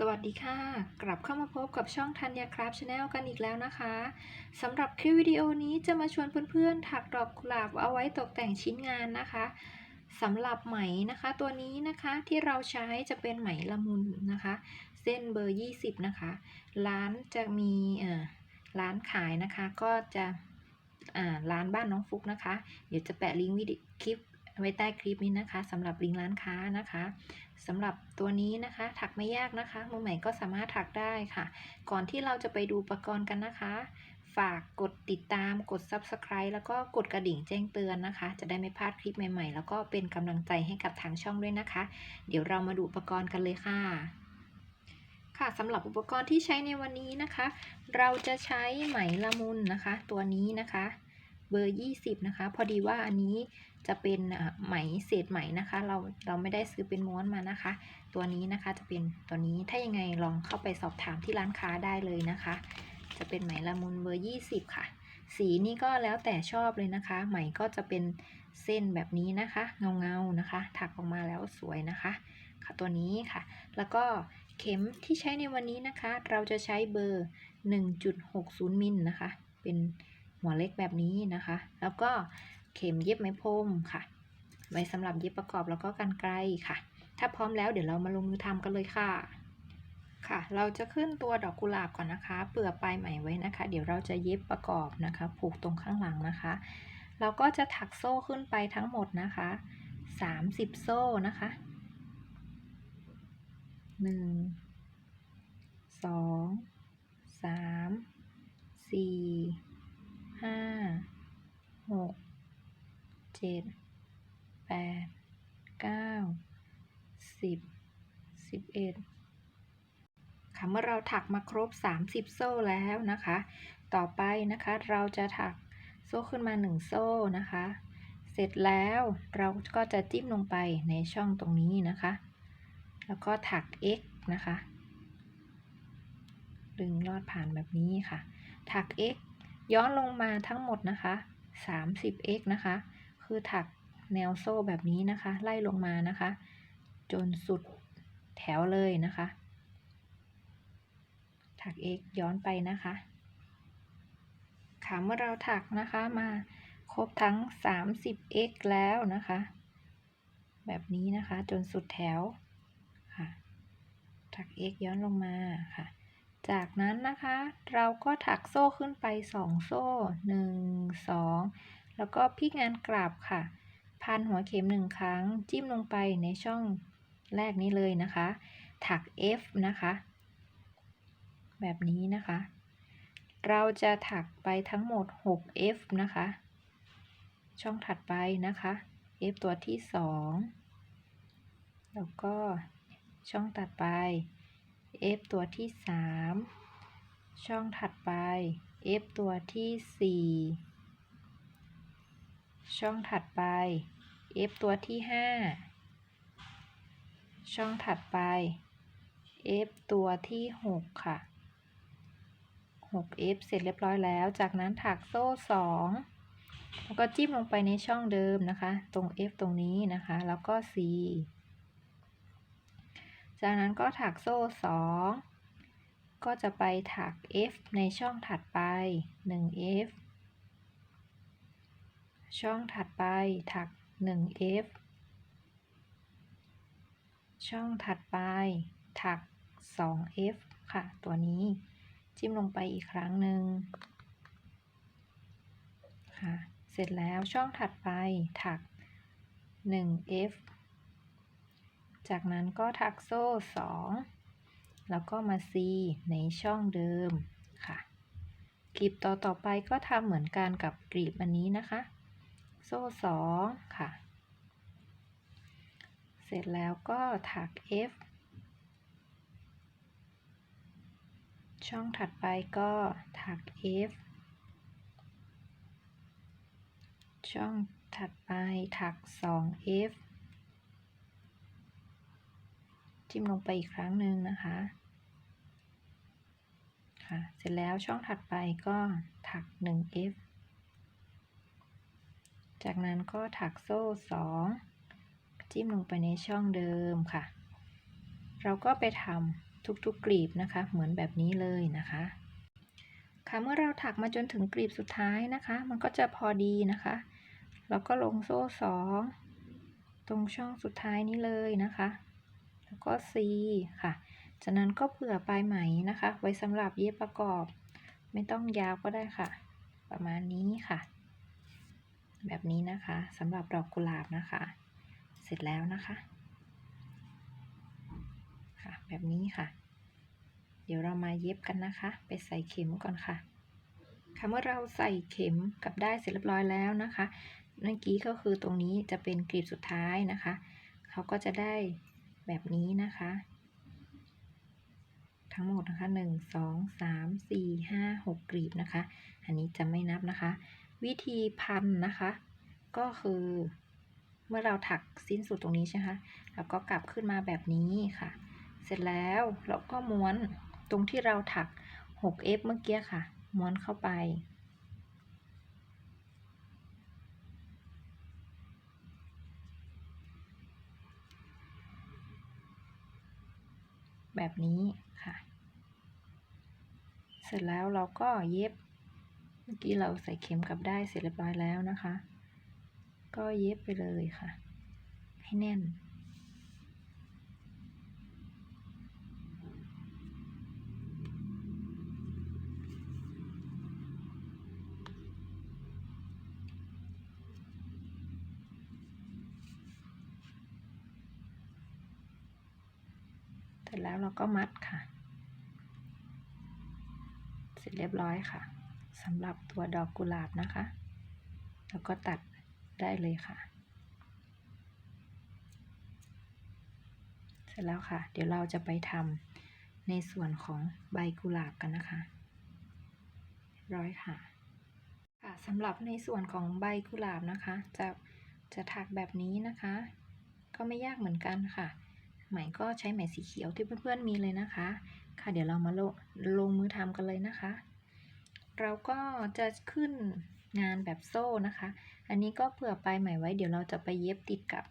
สวัสดีค่ะ กลับเข้ามาพบกับช่องธัญญาครับชาแนลกันอีกแล้วนะคะสำหรับคลิปวิดีโอนี้จะมาชวนเพื่อนๆ ถักดอกกุหลาบเอาไว้ตกแต่งชิ้นงานนะคะสำหรับไหมนะคะตัวนี้นะคะที่เราใช้จะเป็นไหมละมุนนะคะ เส้นเบอร์ 20 นะคะ ร้านจะมีเอ่อร้านขายนะคะก็จะอ่าร้านบ้านน้องฟุกนะคะ เดี๋ยวจะแปะลิงก์วิดีคลิป ไว้ใต้คลิปนี้นะคะสำหรับลิงก์ร้านค้านะคะสำหรับตัวนี้นะคะ ถักไม่ยากนะคะมือใหม่ก็สามารถถักได้ค่ะ ก่อนที่เราจะไปดูอุปกรณ์กันนะคะ ฝากกดติดตามกด Subscribe แล้วก็กดกระดิ่งแจ้งเตือนนะคะ จะได้ไม่พลาดคลิปใหม่ๆ แล้วก็เป็นกำลังใจให้กับทางช่องด้วยนะคะ เดี๋ยวเรามาดูอุปกรณ์กันเลยค่ะค่ะสำหรับอุปกรณ์ที่ใช้ในวันนี้นะคะ เราจะใช้ไหมละมุนนะคะ ตัวนี้นะคะ เบอร์ 20 นะคะ พอดีว่าอันนี้ จะเป็นไหมเศษไหมนะคะ เราเราไม่ได้ซื้อเป็นม้วนมานะคะ ตัวนี้นะคะจะเป็นตัวนี้ถ้ายังไงลองเข้าไปสอบถามที่ร้านค้าได้เลยนะคะ จะเป็นไหมละมุนเบอร์ 20 ค่ะ สีนี่ก็แล้วแต่ชอบเลยนะคะ ไหมก็จะเป็นเส้นแบบนี้นะคะ เงาเงาๆนะคะ ถักออกมาแล้วสวยนะคะ ค่ะตัวนี้ค่ะ แล้วก็เข็มที่ใช้ในวันนี้นะคะ เราจะใช้เบอร์ 1.60มิลนะคะ เป็นหัวเล็กแบบนี้นะคะ แล้วก็ เข็มเย็บไหมพรมค่ะ ไว้สำหรับเย็บประกอบแล้วก็กันไกลค่ะ ถ้าพร้อมแล้วเดี๋ยวเรามาลงมือทำกันเลยค่ะ ค่ะ เราจะขึ้นตัวดอกกุหลาบก่อนนะคะ เปลือกปลายไหมไว้นะคะ เดี๋ยวเราจะเย็บประกอบนะคะ ผูกตรงข้างหลังนะคะ เราก็จะถักโซ่ขึ้นไปทั้งหมดนะคะ 30 โซ่นะคะ 1 2 3 4 เจ็ดแปดเก้าสิบสิบเอ็ดค่ะเมื่อเราถักมาครบ 30 โซ่แล้วนะคะ ต่อไปนะคะเราจะถักโซ่ขึ้นมา 1 โซ่นะคะ เสร็จแล้วเราก็จะจิ้มลงไปในช่องตรงนี้นะคะ แล้วก็ถัก x นะคะ ดึงลอดผ่านแบบนี้ค่ะ ถัก x ย้อนลงมาทั้งหมดนะคะ 30x นะคะ คือถักแนวโซ่แบบนี้นะคะ ไล่ลงมานะคะ จนสุดแถวเลยนะคะ ถัก x ย้อนไปนะคะ ค่ะเมื่อเราถักนะคะมาครบทั้ง 30x แล้วนะคะ แบบนี้นะคะจนสุดแถวค่ะ ถัก x ย้อนลงมาค่ะ จากนั้นนะคะ เราก็ถักโซ่ขึ้นไป 2 โซ่ 1 2 แล้วก็พลิกงานกลับค่ะ พันหัวเข็มหนึ่งครั้ง จิ้มลงไปในช่องแรกนี้เลยนะคะ ถัก F นะคะ แบบนี้นะคะ เราจะถักไปทั้งหมด 6F นะคะ ช่องถัดไปนะคะ F ตัวที่ 2 แล้วก็ช่องถัดไป F ตัวที่ 3 ช่องถัดไป F ตัวที่ 4 ช่องถัดไป F ตัวที่ 5 ช่องถัดไป F ตัวที่ 6 ค่ะ 6F เสร็จเรียบร้อยแล้ว จากนั้นถักโซ่ 2 แล้วก็จิ้มลงไปในช่องเดิมนะคะ ตรง F ตรงนี้นะคะ แล้วก็ C จากนั้นก็ถักโซ่ 2 ก็จะไปถัก F ในช่องถัดไป 1F ช่องถัดไปถัก 1F ช่องถัดไปถัก 2F ค่ะ ตัวนี้จิ้มลงไปอีกครั้งหนึ่งค่ะ เสร็จแล้วช่องถัดไปถัก 1F จากนั้นก็ถักโซ่ 2 แล้วก็มา C ในช่องเดิมค่ะกลีบต่อต่อไปก็ทำเหมือนกันกับกลีบอันนี้นะคะ โซ่2ค่ะ เสร็จแล้วก็ถัก F ช่องถัดไปก็ถัก F ช่องถัดไปถัก 2F จิ้มลงไปอีกครั้งหนึ่งนะคะ ค่ะ เสร็จแล้วช่องถัดไปก็ถัก 1F จากนั้นก็ถักโซ่ 2 จิ้มลงไปในช่องเดิมค่ะ เราก็ไปทำทุกๆกลีบนะคะ เหมือนแบบนี้เลยนะคะ ค่ะเมื่อเราถักมาจนถึงกลีบสุดท้ายนะคะ มันก็จะพอดีนะคะ แล้วก็ลงโซ่สองตรงช่องสุดท้ายนี้เลยนะคะ แล้วก็ C ค่ะ จากนั้นก็เผื่อปลายไหมนะคะ ไว้สำหรับเย็บประกอบ ไม่ต้องยาวก็ได้ค่ะ ประมาณนี้ค่ะ แบบนี้นะคะสำหรับดอกกุหลาบนะคะ เสร็จแล้วนะคะ ค่ะ แบบนี้ค่ะ เดี๋ยวเรามาเย็บกันนะคะ ไปใส่เข็มก่อนค่ะ ค่ะเมื่อเราใส่เข็มกับได้เสร็จเรียบร้อยแล้วนะคะเมื่อกี้ก็คือตรงนี้จะเป็นกลีบสุดท้ายนะคะเขาก็จะได้แบบนี้นะคะ ทั้งหมดนะคะหนึ่งสองสามสี่ห้าหกกลีบนะคะ อันนี้จะไม่นับนะคะ วิธีพันนะคะ ก็คือเมื่อเราถักสิ้นสุดตรงนี้ใช่ไหมคะแล้วก็กลับขึ้นมาแบบนี้ค่ะ เสร็จแล้วเราก็ม้วนตรงที่เราถัก 6f เมื่อกี้ค่ะ ม้วนเข้าไปแบบนี้ค่ะ เสร็จแล้วเราก็เย็บ มื่อกี้เราใส่เข็มกลับได้เสร็จเรียบร้อยแล้วนะคะ ก็เย็บไปเลยค่ะ ให้แน่น เสร็จแล้วเราก็มัดค่ะ เสร็จเรียบร้อยค่ะ สำหรับตัวดอกกุหลาบนะคะ แล้วก็ตัดได้เลยค่ะ เสร็จแล้วค่ะ เดี๋ยวเราจะไปทำในส่วนของใบกุหลาบกันนะคะร้อยค่ะค่ะสำหรับในส่วนของใบกุหลาบนะคะ จะจะถักแบบนี้นะคะ ก็ไม่ยากเหมือนกันค่ะไหมก็ใช้ไหมสีเขียวที่เพื่อนๆมีเลยนะคะ ค่ะเดี๋ยวเรามาลงลงมือทำกันเลยนะคะ เราก็จะขึ้นงานแบบโซ่นะคะ อันนี้ก็เผื่อปลายไหมไว้เดี๋ยวเราจะไปเย็บติดกับ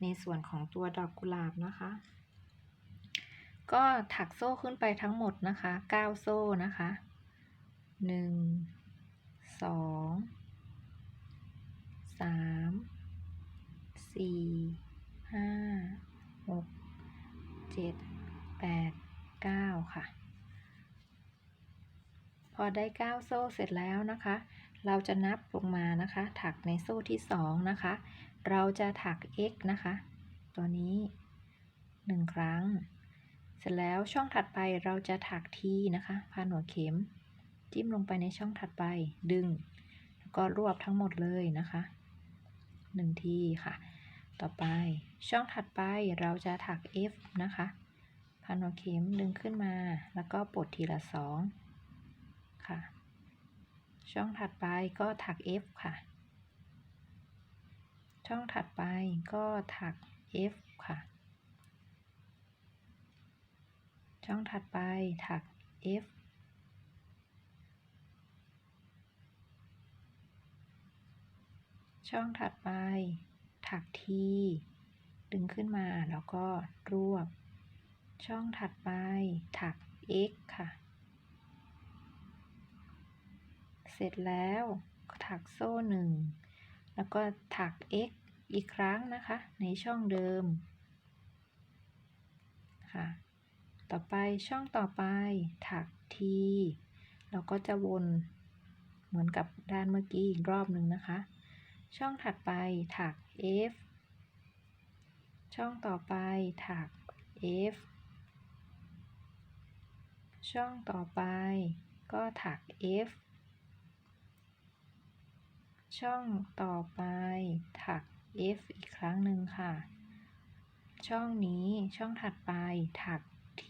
ในส่วนของตัวดอกกุหลาบนะคะ ก็ถักโซ่ขึ้นไปทั้งหมดนะคะ 9 โซ่นะคะ 1 2 3 4 5 6 7 8 9ค่ะ พอได้ 9 โซ่เสร็จแล้วนะคะ เราจะนับลงมานะคะ ถักในโซ่ที่ 2 นะคะ เราจะถัก x นะคะ ตัวนี้ 1 ครั้ง เสร็จแล้วช่องถัดไปเราจะถัก t นะคะพานหัวเข็ม จิ้มลงไปในช่องถัดไปดึง แล้วก็รวบทั้งหมดเลยนะคะ1ทีค่ะ ต่อไปช่องถัดไปเราจะถัก f นะคะพันหัวเข็มดึงขึ้นมา แล้วก็ปลดทีละสอง ค่ะ ช่องถัดไปก็ถัก F ค่ะ ช่องถัดไปก็ถัก F ค่ะ ช่องถัดไปถัก F ช่องถัดไป ถัก T ดึงขึ้นมาแล้วก็รวบ ช่องถัดไปถัก x ค่ะ เสร็จแล้วถักโซ่หนึ่งแล้วก็ถัก x อีกครั้งนะคะ ในช่องเดิมค่ะต่อไปช่องต่อไปถัก t เราก็จะวนเหมือนกับด้านเมื่อกี้อีกรอบหนึ่งนะคะ ช่องถัดไปถัก f ช่องต่อไปถัก F ช่องต่อไปก็ถัก F ช่องต่อไปถัก F อีกครั้งหนึ่งค่ะ ช่องนี้ช่องถัดไปถัก T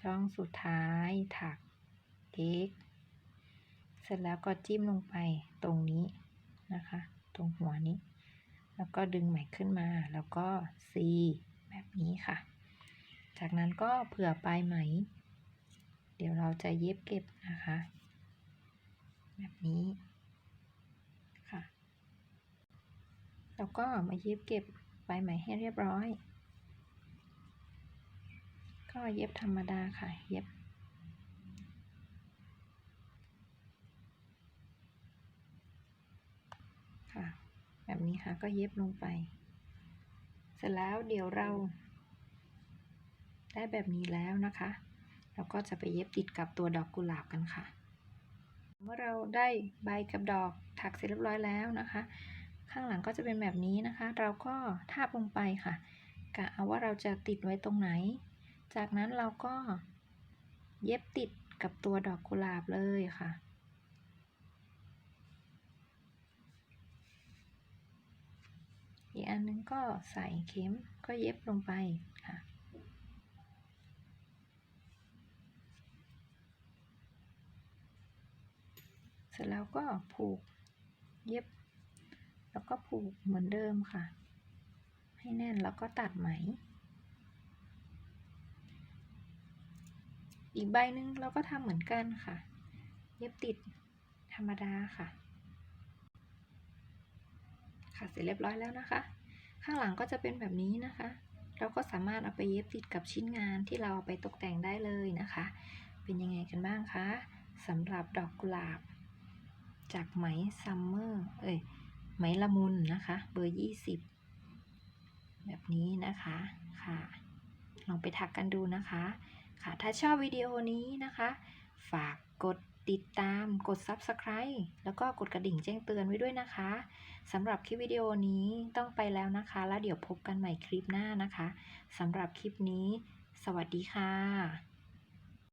ช่องสุดท้ายถัก X เสร็จแล้วก็จิ้มลงไปตรงนี้นะคะ ตรงหัวนี้ แล้วก็ดึงไหมขึ้นมาแล้วก็ C แบบนี้ค่ะ จากนั้นก็เผื่อปลายไหม เดี๋ยวเราจะเย็บเก็บนะคะ แบบนี้ค่ะ แล้วก็มาเย็บเก็บปลายไหมให้เรียบร้อย ก็เย็บธรรมดาค่ะ เย็บค่ะ แบบนี้ค่ะก็เย็บลงไป เสร็จแล้วเดี๋ยวเรา ได้แบบนี้แล้วนะคะ เราก็จะไปเย็บติดกับตัวดอกกุหลาบกันค่ะ เมื่อเราได้ใบกับดอกถักเสร็จเรียบร้อยแล้วนะคะ ข้างหลังก็จะเป็นแบบนี้นะคะ เราก็ทาบลงไปค่ะกะเอาว่าเราจะติดไว้ตรงไหน จากนั้นเราก็เย็บติดกับตัวดอกกุหลาบเลยค่ะอีกอันนึงก็ใส่เข็มก็เย็บลงไปค่ะ ร็จแล้วก็ผูกเย็บ แล้วก็ผูกเหมือนเดิมค่ะ ให้แน่นแล้วก็ตัดไหม อีกใบหนึ่งเราก็ทำเหมือนกันค่ะ เย็บติดธรรมดาค่ะ ค่ะเสร็จเรียบร้อยแล้วนะคะ ข้างหลังก็จะเป็นแบบนี้นะคะ เราก็สามารถเอาไปเย็บติดกับชิ้นงานที่เราเอาไปตกแต่งได้เลยนะคะ เป็นยังไงกันบ้างคะสำหรับดอกกุหลาบ จากไหมซัมเมอร์เอ้ยไหมละมุนนะคะ เบอร์ยี่สิบแบบนี้นะคะค่ะ ลองไปถักกันดูนะคะ ค่ะ ถ้าชอบวิดีโอนี้นะคะ ฝากกดติดตามกด Subscribe แล้วก็กดกระดิ่งแจ้งเตือนไว้ด้วยนะคะสำหรับคลิปวิดีโอนี้ต้องไปแล้วนะคะ แล้วเดี๋ยวพบกันใหม่คลิปหน้านะคะสำหรับคลิปนี้ สวัสดีค่ะ